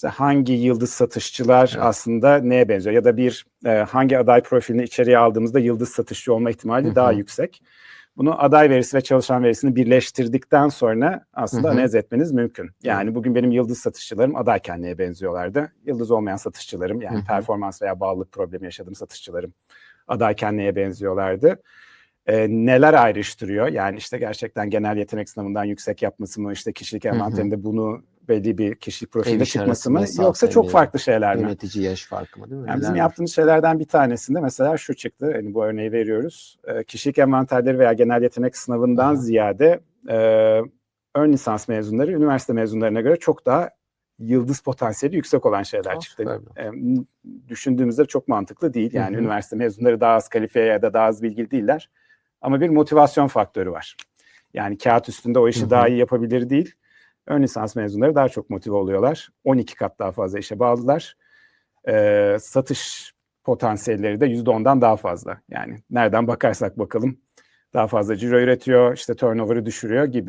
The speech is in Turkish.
işte hangi yıldız satışçılar Evet. aslında neye benziyor ya da bir e, hangi aday profilini içeriye aldığımızda yıldız satışçı olma ihtimali Hı daha yüksek. Bunu aday verisi ve çalışan verisini birleştirdikten sonra aslında Hı hı. analiz etmeniz mümkün. Yani bugün benim yıldız satışçılarım adayken neye benziyorlardı? Yıldız olmayan satışçılarım yani Hı hı. performans veya bağlılık problemi yaşadığım satışçılarım adayken neye benziyorlardı? Ee, neler ayrıştırıyor? Yani işte gerçekten genel yetenek sınavından yüksek yapması mı? işte kişilik envanterinde bunu belli bir kişilik profilinde çıkması mı? Yoksa çok farklı şeyler mi? Yönetici yaş farkı mı değil mi? Yani bizim var? yaptığımız şeylerden bir tanesinde mesela şu çıktı. Hani bu örneği veriyoruz. Ee, kişilik envanterleri veya genel yetenek sınavından Aha. ziyade e, ön lisans mezunları üniversite mezunlarına göre çok daha yıldız potansiyeli yüksek olan şeyler Aa, çıktı. süper. E, düşündüğümüzde çok mantıklı değil. Yani Hı hı. üniversite mezunları daha az kalifiye ya da daha az bilgili değiller. Ama bir motivasyon faktörü var. Yani kağıt üstünde o işi Hı hı. daha iyi yapabilir değil. Ön lisans mezunları daha çok motive oluyorlar. 12 kat daha fazla işe bağlılar. Ee, satış potansiyelleri de %10'dan daha fazla. Yani nereden bakarsak bakalım daha fazla ciro üretiyor, işte turnover'ı düşürüyor gibi.